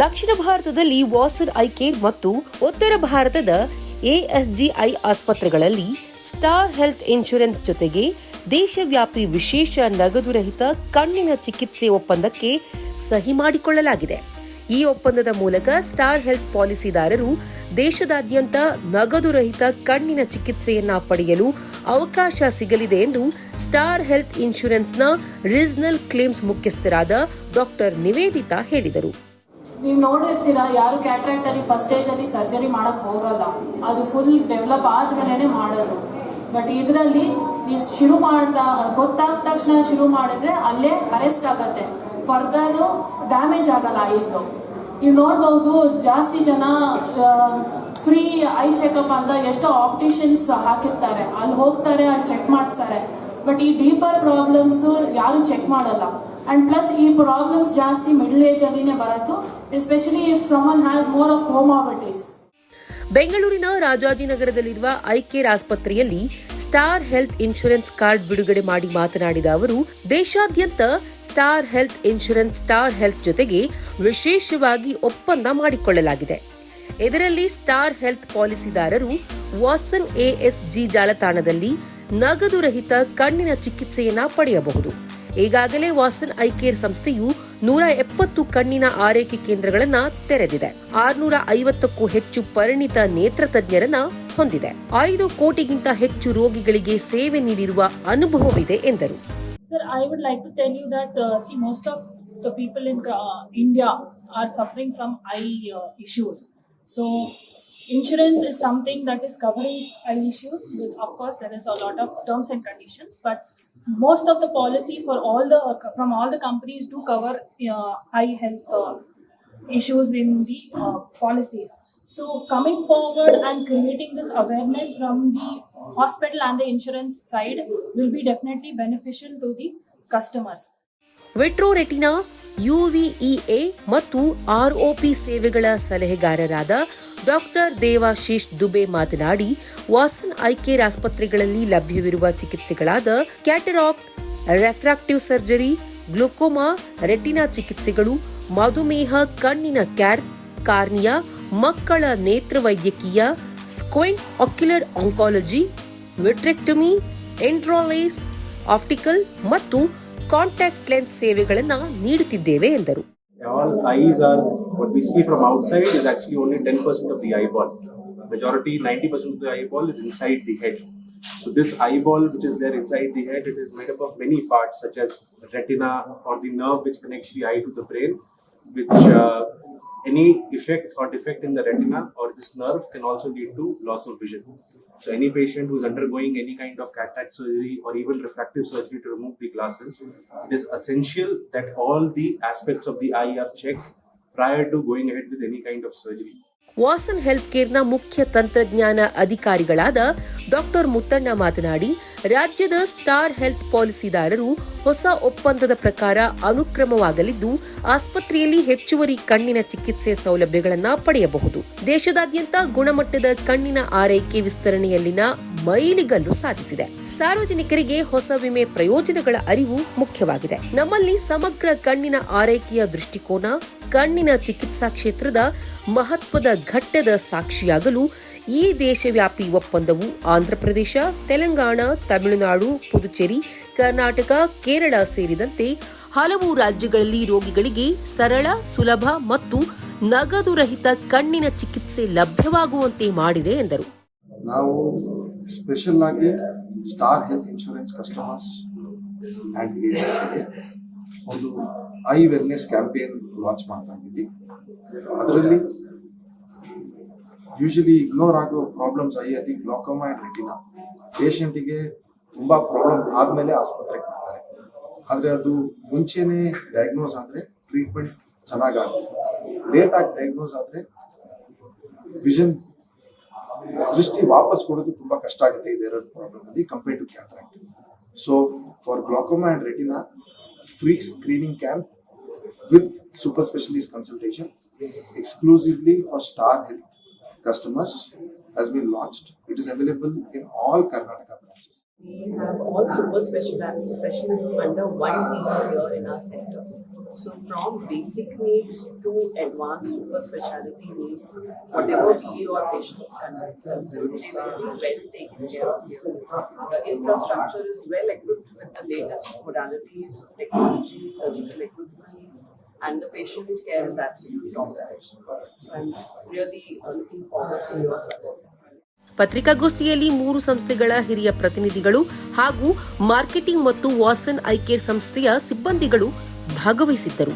ದಕ್ಷಿಣ ಭಾರತದಲ್ಲಿ ವಾಸರ್ I care ಮತ್ತು ಉತ್ತರ ಭಾರತದ ಎಎಸ್ಜಿಐ ಆಸ್ಪತ್ರೆಗಳಲ್ಲಿ ಸ್ಟಾರ್ ಹೆಲ್ತ್ ಇನ್ಶೂರೆನ್ಸ್ ಜೊತೆಗೆ ದೇಶವ್ಯಾಪಿ ವಿಶೇಷ ನಗದುರಹಿತ ಕಣ್ಣಿನ ಚಿಕಿತ್ಸೆ ಒಪ್ಪಂದಕ್ಕೆ ಸಹಿ ಮಾಡಿಕೊಳ್ಳಲಾಗಿದೆ. ಈ ಒಪ್ಪಂದದ ಮೂಲಕ ಸ್ಟಾರ್ ಹೆಲ್ತ್ ಪಾಲಿಸಿದಾರರು ದೇಶದಾದ್ಯಂತ ನಗದುರಹಿತ ಕಣ್ಣಿನ ಚಿಕಿತ್ಸೆಯನ್ನ ಪಡೆಯಲು ಅವಕಾಶ ಸಿಗಲಿದೆ ಎಂದು ಸ್ಟಾರ್ ಹೆಲ್ತ್ ಇನ್ಶೂರೆನ್ಸ್ನ ರೀಜನಲ್ ಕ್ಲೇಮ್ಸ್ ಮುಖ್ಯಸ್ಥರಾದ ಡಾಕ್ಟರ್ ನಿವೇದಿತಾ ಹೇಳಿದರು. ನೀವು ನೋಡಿರ್ತೀರ, ಯಾರು ಕ್ಯಾಟ್ರಾಕ್ಟ್ ಅಲ್ಲಿ ಫಸ್ಟ್ ಸ್ಟೇಜ್ ಅಲ್ಲಿ ಸರ್ಜರಿ ಮಾಡಕ್ ಹೋಗಲ್ಲ. ಅದು ಫುಲ್ ಡೆವಲಪ್ ಆದ್ಮೇಲೆ ಮಾಡೋದು. ಬಟ್ ಇದರಲ್ಲಿ ನೀವು ಶುರು ಮಾಡ್ದ, ಗೊತ್ತಾದ ತಕ್ಷಣ ಶುರು ಮಾಡಿದ್ರೆ ಅಲ್ಲೇ ಅರೆಸ್ಟ್ ಆಗತ್ತೆ. ಫರ್ದರ್ ಡ್ಯಾಮೇಜ್ ಆಗಲ್ಲ ಐಸು ನೀವು ನೋಡ್ಬೋದು, ಜಾಸ್ತಿ ಜನ ಫ್ರೀ ಐ ಚೆಕಪ್ ಅಂತ ಎಷ್ಟೋ ಆಪ್ಟಿಷನ್ಸ್ ಹಾಕಿರ್ತಾರೆ. ಅಲ್ಲಿ ಹೋಗ್ತಾರೆ, ಅಲ್ಲಿ ಚೆಕ್ ಮಾಡಿಸ್ತಾರೆ. ಬಟ್ ಈ ಡೀಪರ್ ಪ್ರಾಬ್ಲಮ್ಸ್ ಯಾರು ಚೆಕ್ ಮಾಡಲ್ಲ. ಅಂಡ್ ಪ್ಲಸ್ ಈ ಪ್ರಾಬ್ಲಮ್ಸ್ ಜಾಸ್ತಿ ಮಿಡ್ಲ್ ಏಜ್ ಅಲ್ಲಿನೇ ಬರತ್ತು especially if someone has more of comorbidities ಬೆಂಗಳೂರಿನ ರಾಜಾಜಿನಗರದಲ್ಲಿರುವ ಐಕೇರ್ ಆಸ್ಪತ್ರೆಯಲ್ಲಿ ಸ್ಟಾರ್ ಹೆಲ್ತ್ ಇನ್ಶೂರೆನ್ಸ್ ಕಾರ್ಡ್ ಬಿಡುಗಡೆ ಮಾಡಿ ಮಾತನಾಡಿದ ಅವರು, ದೇಶಾದ್ಯಂತ Star Health Insurance Star Health ಜೊತೆಗೆ ವಿಶೇಷವಾಗಿ ಒಪ್ಪಂದ ಮಾಡಿಕೊಳ್ಳಲಾಗಿದೆ. ಇದರಲ್ಲಿ ಸ್ಟಾರ್ ಹೆಲ್ತ್ ಪಾಲಿಸಿದಾರರು ವಾಸನ್ ಎಎಸ್ಜಿ ಜಾಲತಾಣದಲ್ಲಿ ನಗದು ರಹಿತ ಕಣ್ಣಿನ ಚಿಕಿತ್ಸೆಯನ್ನ ಪಡೆಯಬಹುದು. ಈಗಾಗಲೇ ವಾಸನ್ ಐಕೇರ್ ಸಂಸ್ಥೆಯು ನೂರ ಎಪ್ಪತ್ತು ಕಣ್ಣಿನ ಆರೈಕೆ ಕೇಂದ್ರಗಳನ್ನ ತೆರೆದಿದೆ. ಆರ್ನೂರ ಐವತ್ತಕ್ಕೂ ಹೆಚ್ಚು ಪರಿಣಿತ ನೇತ್ರ ತಜ್ಞರನ್ನ ಹೊಂದಿದೆ. ಐದು ಕೋಟಿಗಿಂತ ಹೆಚ್ಚು ರೋಗಿಗಳಿಗೆ ಸೇವೆ ನೀಡಿರುವ ಅನುಭವವಿದೆ ಎಂದರು. Sir I would like to tell you that see most of the people in India are suffering from eye issues. So insurance is something that is covering issues with of course there is a lot of terms and conditions but most of the policies for all the from all the companies do cover uh, high health uh, issues in the uh, policies. So coming forward and creating this awareness from the hospital and the insurance side will be definitely beneficial to the customers. Vitro retina uvea ಮತ್ತು ROP ಸೇವೆಗಳ ಸಲಹೆಗಾರರಾದ doctor Devashish Dubey ಮಾತನಾಡಿ, Vasan iCare ಆಸ್ಪತ್ರೆಗಳಲ್ಲಿ ಲಭ್ಯವಿರುವ ಚಿಕಿತ್ಸೆಗಳಾದ cataract, refractive surgery, glaucoma, retina ಚಿಕಿತ್ಸೆಗಳು, ಮಧುಮೇಹ, ಕಣ್ಣಿನ care, cornea, ಮಕ್ಕಳ ನೇತ್ರ ವೈದ್ಯಕೀಯ squint ocular oncology, vitrectomy, intralase, optical ಮತ್ತು ಕಾಂಟ್ಯಾಕ್ಟ್ ಲೆನ್ಸ್ ಸೇವೆಗಳನ್ನು ನೀಡುತ್ತಿದ್ದೇವೆ ಎಂದರು all eyes are what we see from outside is actually only 10% of the eyeball. Majority, 90% of the eyeball is inside the head. So this eyeball which is there inside the head, it is made up of many parts such as retina or the nerve which connects the eye to the brain, which uh, any effect or defect in the retina or this nerve can also lead to loss of vision. So any patient who is undergoing any kind of cataract surgery or even refractive surgery to remove the glasses, it is essential that all the aspects of the eye are checked prior to going ahead with any kind of surgery. Vasan health ಕೇರ್ನ ಮುಖ್ಯ ತಂತ್ರಜ್ಞಾನ ಅಧಿಕಾರಿಗಳಾದ doctor Muthanna ಮಾತನಾಡಿ, ರಾಜ್ಯದ star health ಪಾಲಿಸಿದಾರರು ಹೊಸ ಒಪ್ಪಂದದ ಪ್ರಕಾರ ಅನುಕ್ರಮವಾಗಲಿದ್ದು, ಆಸ್ಪತ್ರೆಯಲ್ಲಿ ಹೆಚ್ಚುವರಿ ಕಣ್ಣಿನ ಚಿಕಿತ್ಸೆ ಸೌಲಭ್ಯಗಳನ್ನು ಪಡೆಯಬಹುದು. ದೇಶದಾದ್ಯಂತ ಗುಣಮಟ್ಟದ ಕಣ್ಣಿನ ಆರೈಕೆ ವಿಸ್ತರಣೆಯಲ್ಲಿನ ಮೈಲಿಗಲ್ಲು ಸಾಧಿಸಿದೆ. ಸಾರ್ವಜನಿಕರಿಗೆ ಹೊಸ ವಿಮೆ ಪ್ರಯೋಜನಗಳ ಅರಿವು ಮುಖ್ಯವಾಗಿದೆ. ನಮ್ಮಲ್ಲಿ ಸಮಗ್ರ ಕಣ್ಣಿನ ಆರೈಕೆಯ ದೃಷ್ಟಿಕೋನ ಕಣ್ಣಿನ ಚಿಕಿತ್ಸಾ ಕ್ಷೇತ್ರದ ಮಹತ್ವದ ಘಟ್ಟದ ಸಾಕ್ಷಿಯಾಗಲು ಈ ದೇಶವ್ಯಾಪಿ ಒಪ್ಪಂದವು ಆಂಧ್ರಪ್ರದೇಶ, ತೆಲಂಗಾಣ, ತಮಿಳುನಾಡು, ಪುದುಚೇರಿ, ಕರ್ನಾಟಕ, ಕೇರಳ ಸೇರಿದಂತೆ ಹಲವು ರಾಜ್ಯಗಳಲ್ಲಿ ರೋಗಿಗಳಿಗೆ ಸರಳ, ಸುಲಭ ಮತ್ತು ನಗದು ರಹಿತ ಕಣ್ಣಿನ ಚಿಕಿತ್ಸೆ ಲಭ್ಯವಾಗುವಂತೆ ಮಾಡಿದೆ ಎಂದರು. ನಾವು ಸ್ಪೆಷಲ್ ಆಗಿ ಸ್ಟಾರ್ ಹೆಲ್ತ್ ಇನ್ಶೂರೆನ್ಸ್ ಕಸ್ಟಮರ್ಸ್ ಒಂದು ಐ ವೆಲ್ನೆಸ್ ಕ್ಯಾಂಪೇನ್ ಲಾಂಚ್ ಮಾಡ್ತಾ ಇದ್ದೀವಿ ಅದರಲ್ಲಿ ಯೂಶಲಿ ಇಗ್ನೋರ್ ಆಗೋ ಪ್ರಾಬ್ಲಮ್ಸ್ ಐಯಲ್ಲಿ ಗ್ಲಾಕೋಮಾ ಆ್ಯಂಡ್ ರೆಟಿನ ಪೇಷಂಟಿಗೆ ತುಂಬ ಪ್ರಾಬ್ಲಮ್ ಆದಮೇಲೆ ಆಸ್ಪತ್ರೆಗೆ ಬರ್ತಾರೆ. ಆದರೆ ಅದು ಮುಂಚೆನೇ ಡಯಾಗ್ನೋಸ್ ಆದರೆ ಟ್ರೀಟ್ಮೆಂಟ್ ಚೆನ್ನಾಗಾಗುತ್ತೆ ಲೇಟಾಗಿ ಡಯಾಗ್ನೋಸ್ ಆದರೆ ವಿಷನ್ ದೃಷ್ಟಿ ವಾಪಸ್ ಕೊಡೋದು ತುಂಬಾ ಕಷ್ಟ ಆಗುತ್ತೆ ಇದೆರಡು ಪ್ರಾಬ್ಲಮಲ್ಲಿ compare to cataract so for glaucoma and retina free screening camp with super specialist consultation exclusively for Star Health customers has been launched. It is available in all Karnataka branches. We have all super specialists under one leader here in our center. So from basic needs to advanced super specialty needs, whatever be your patient's condition, they well taken care of here. The infrastructure is well equipped with the latest modalities of technology, surgical equipment, and the patient care is absolutely top notch. So I'm really uh, looking forward to your support. ಪತ್ರಿಕಾಗೋಷ್ಠಿಯಲ್ಲಿ ಮೂರು ಸಂಸ್ಥೆಗಳ ಹಿರಿಯ ಪ್ರತಿನಿಧಿಗಳು ಹಾಗೂ marketing ಮತ್ತು Vasan iCare ಸಂಸ್ಥೆಯ ಸಿಬ್ಬಂದಿಗಳು ಭಾಗವಹಿಸಿದ್ದರು